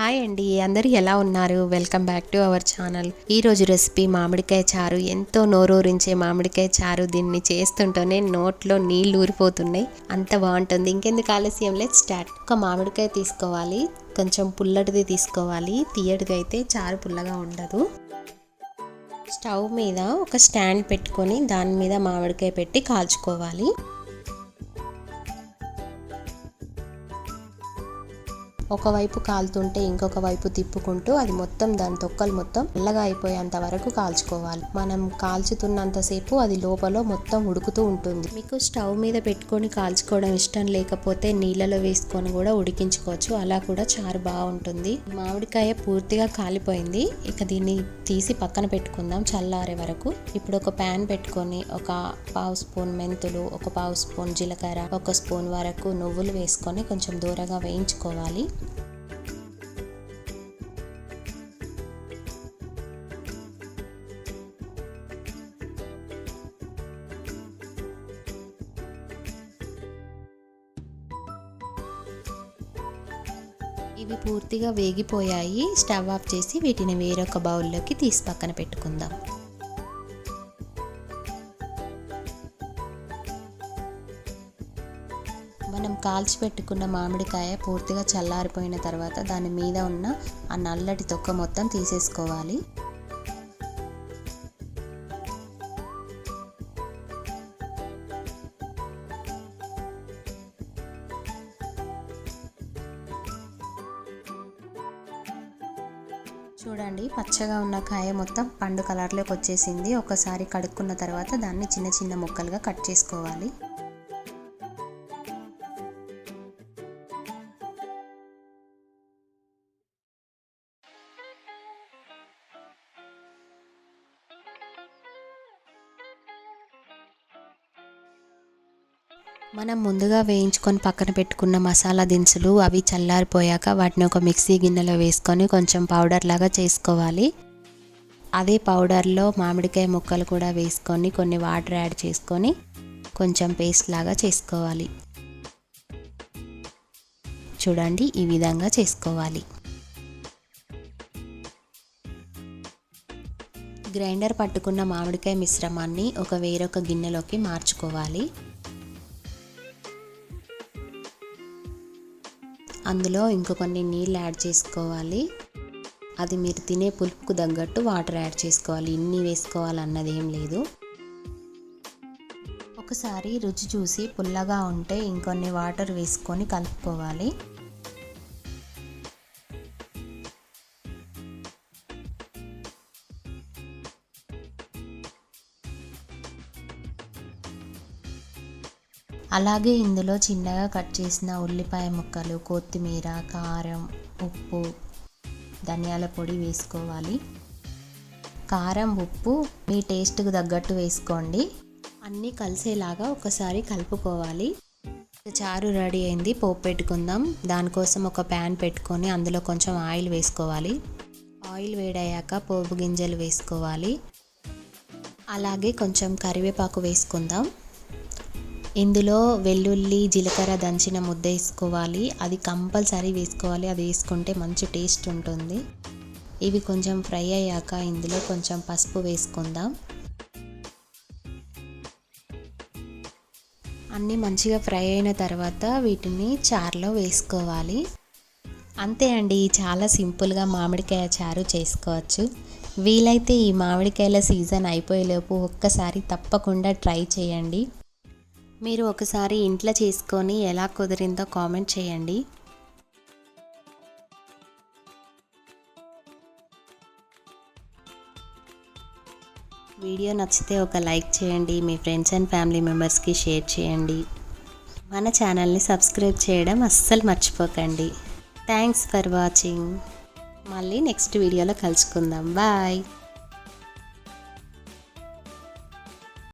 Hi అండి అందరూ ఎలా ఉన్నారు? Welcome back to our channel. ఈరోజు రెసిపీ మామిడికాయ చారు. ఎంతో నోరూరించే మామిడికాయ చారు దీన్ని చేస్తుంటేనే నోట్లో నీళ్ళు ఊరిపోతున్నాయి. అంత బాగుంటుంది. ఇంకెందుకు ఆలస్యం? లేదు స్టార్ట్ ఒక మామిడికాయ తీసుకోవాలి. కొంచెం పుల్లటిది తీసుకోవాలి. తీయటిది అయితే చారు పుల్లగా ఉండదు. స్టవ్ మీద ఒక స్టాండ్ పెట్టుకొని దాని మీద మామిడికాయ పెట్టి కాల్చుకోవాలి. ఒకవైపు కాలుతుంటే ఇంకొక వైపు తిప్పుకుంటూ అది మొత్తం దాని తొక్కలు మొత్తం నల్లగా అయిపోయేంత వరకు కాల్చుకోవాలి. మనం కాల్చుతున్నంతసేపు అది లోపల మొత్తం ఉడుకుతూ ఉంటుంది. మీకు స్టవ్ మీద పెట్టుకొని కాల్చుకోవడం ఇష్టం లేకపోతే నీళ్ళలో వేసుకొని కూడా ఉడికించుకోవచ్చు. అలా కూడా చారు బాగుంటుంది. మామిడికాయ పూర్తిగా కాలిపోయింది. ఇక దీన్ని తీసి పక్కన పెట్టుకుందాం చల్లారే వరకు. ఇప్పుడు ఒక ప్యాన్ పెట్టుకొని ఒక పావు స్పూన్ మెంతులు ఒక పావు స్పూన్ జీలకర్ర ఒక స్పూన్ వరకు నువ్వులు వేసుకొని కొంచెం దూరంగా వేయించుకోవాలి. ఇవి పూర్తిగా వేగిపోయాయి. స్టవ్ ఆఫ్ చేసి వీటిని వేరొక బౌల్లోకి తీసి పక్కన పెట్టుకుందాం. మనం కాల్చి పెట్టుకున్న మామిడికాయ పూర్తిగా చల్లారిపోయిన తర్వాత దాని మీద ఉన్న ఆ నల్లటి తొక్క మొత్తం తీసేసుకోవాలి. చూడండి పచ్చగా ఉన్న కాయ మొత్తం పండు కలర్లోకి వచ్చేసింది. ఒకసారి కడుక్కున్న తర్వాత దాన్ని చిన్న చిన్న ముక్కలుగా కట్ చేసుకోవాలి. మనం ముందుగా వేయించుకొని పక్కన పెట్టుకున్న మసాలా దినుసులు అవి చల్లారిపోయాక వాటిని ఒక మిక్సీ గిన్నెలో వేసుకొని కొంచెం పౌడర్ లాగా చేసుకోవాలి. అదే పౌడర్లో మామిడికాయ ముక్కలు కూడా వేసుకొని కొన్ని వాటర్ యాడ్ చేసుకొని కొంచెం పేస్ట్ లాగా చేసుకోవాలి. చూడండి ఈ విధంగా చేసుకోవాలి. గ్రైండర్ పట్టుకున్న మామిడికాయ మిశ్రమాన్ని ఒక వేరొక గిన్నెలోకి మార్చుకోవాలి. అందులో ఇంకో కొన్ని నీళ్ళు యాడ్ చేసుకోవాలి. అది మీరు తినే పులుపుకు తగ్గట్టు వాటర్ యాడ్ చేసుకోవాలి. ఇన్ని వేసుకోవాలన్నది ఏం లేదు. ఒకసారి రుచి చూసి పుల్లగా ఉంటే ఇంకొన్ని వాటర్ వేసుకొని కలుపుకోవాలి. అలాగే ఇందులో చిన్నగా కట్ చేసిన ఉల్లిపాయ ముక్కలు కొత్తిమీర కారం ఉప్పు ధనియాల పొడి వేసుకోవాలి. కారం ఉప్పు మీ టేస్ట్కి తగ్గట్టు వేసుకోండి. అన్నీ కలిసేలాగా ఒకసారి కలుపుకోవాలి. చారు రెడీ అయింది పోపు పెట్టుకుందాం. దానికోసం ఒక ప్యాన్ పెట్టుకొని అందులో కొంచెం ఆయిల్ వేసుకోవాలి. ఆయిల్ వేడయ్యాక పోపు గింజలు వేసుకోవాలి. అలాగే కొంచెం కరివేపాకు వేసుకుందాం. ఇందులో వెల్లుల్లి జీలకర్ర దంచిన ముద్ద వేసుకోవాలి. అది కంపల్సరీ వేసుకోవాలి. అది వేసుకుంటే మంచి టేస్ట్ ఉంటుంది. ఇవి కొంచెం ఫ్రై అయ్యాక ఇందులో కొంచెం పసుపు వేసుకుందాం. అన్నీ మంచిగా ఫ్రై అయిన తర్వాత వీటిని చారులో వేసుకోవాలి. అంతే అండి. చాలా సింపుల్గా మామిడికాయ చారు చేసుకోవచ్చు. వీలైతే ఈ మామిడికాయల సీజన్ అయిపోయేలోపు ఒక్కసారి తప్పకుండా ట్రై చేయండి. మీరు ఒకసారి ఇంట్లో చేసుకొని ఎలా కుదిరిందో కామెంట్ చేయండి. వీడియో నచ్చితే ఒక లైక్ చేయండి మీ ఫ్రెండ్స్ అండ్ ఫ్యామిలీ మెంబర్స్కి షేర్ చేయండి. మన ఛానల్ని సబ్స్క్రైబ్ చేయడం అస్సలు మర్చిపోకండి. Thanks for watching. మళ్ళీ నెక్స్ట్ వీడియోలో కలుసుకుందాం. బాయ్.